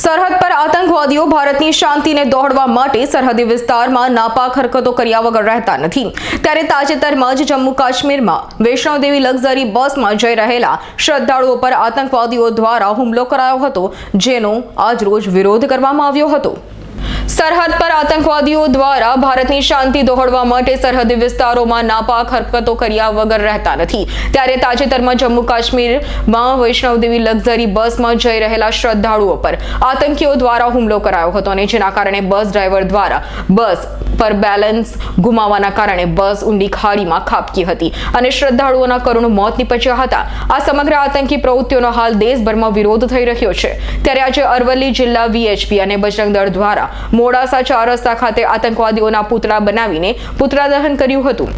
સરહદ પર આતંકવાદીઓ ભારતની શાંતિને દોહડવા માટે સરહદી વિસ્તારમાં નાપાક હરકતો કર્યા વગર રહેતા નથી. ત્યારે તાજેતરમાં જ જમ્મુ કાશ્મીરમાં વૈષ્ણોદેવી લક્ઝરી બસમાં જઈ રહેલા શ્રદ્ધાળુઓ પર આતંકવાદીઓ દ્વારા હુમલો કરાયો હતો, જેનો આજરોજ વિરોધ કરવામાં આવ્યો હતો. સરહદ પર આતંકવાદીઓ દ્વારા ભારતની શાંતિ દોહડવા માટે સરહદી વિસ્તારોમાં નાપાક હરકતો કર્યા વગર રહેતા નથી. ત્યારે તાજેતરમાં જમ્મુ કાશ્મીરમાં વૈષ્ણવદેવી લક્ઝરી બસમાં જઈ રહેલા શ્રદ્ધાળુઓ પર આતંકીઓ દ્વારા હુમલો કરાયો હતો અને જેના કારણે બસ ડ્રાઈવર દ્વારા બસ પર બેલેન્સ ગુમાવવાના કારણે બસ ઊંડી ખાડીમાં ખાબકી હતી અને શ્રદ્ધાળુઓના કરુણ મોત નીપજ્યા હતા. આ સમગ્ર આતંકી પ્રવૃત્તિઓનો હાલ દેશભરમાં વિરોધ થઈ રહ્યો છે. ત્યારે આજે અરવલ્લી જિલ્લા વીએચપી અને બજરંગ દળ દ્વારા મોડાસા ચાર રસ્તા ખાતે આતંકવાદીઓના પુતળા બનાવીને પુતળા દહન કર્યું હતું.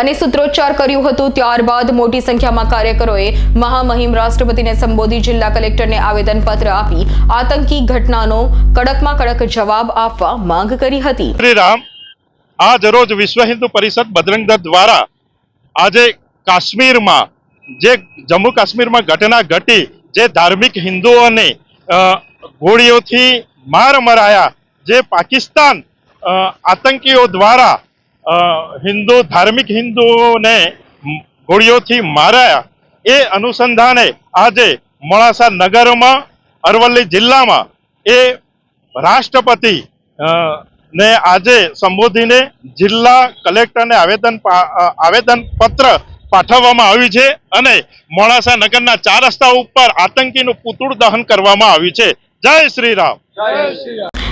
અને સૂત્રોચ્ચાર કર્યું હતું, ત્યારબાદ મોટી સંખ્યામાં કાર્યકરોએ મહામહિમ રાષ્ટ્રપતિને સંબોધી જિલ્લા કલેક્ટરને આવેદનપત્ર આપી આતંકી ઘટનાનો કડકમાં કડક જવાબ આપવા માંગ કરી હતી. શ્રી રામ આજ રોજ વિશ્વ હિન્દુ પરિષદ બજરંગ દળ દ્વારા આજે કાશ્મીરમાં, જે જમ્મુ કાશ્મીરમાં ઘટના ઘટી, જે ધાર્મિક હિન્દુઓને ગોળીઓથી માર મરાયા જે પાકિસ્તાન આતંકીઓ દ્વારા હિન્દુ, ધાર્મિક હિન્દુઓને ગોળીઓથી માર્યા. એ અનુસંધાને આજે મોડાસા નગરમાં, અરવલ્લી જિલ્લામાં એ રાષ્ટ્રપતિ ને આજે સંબોધીને જિલ્લા કલેક્ટરને આવેદન આવેદન પત્ર પાઠવવામાં આવ્યું છે અને મોડાસા નગરના ચાર રસ્તા ઉપર આતંકીનું પુતળું દહન કરવામાં આવ્યું છે. જય શ્રી રામ.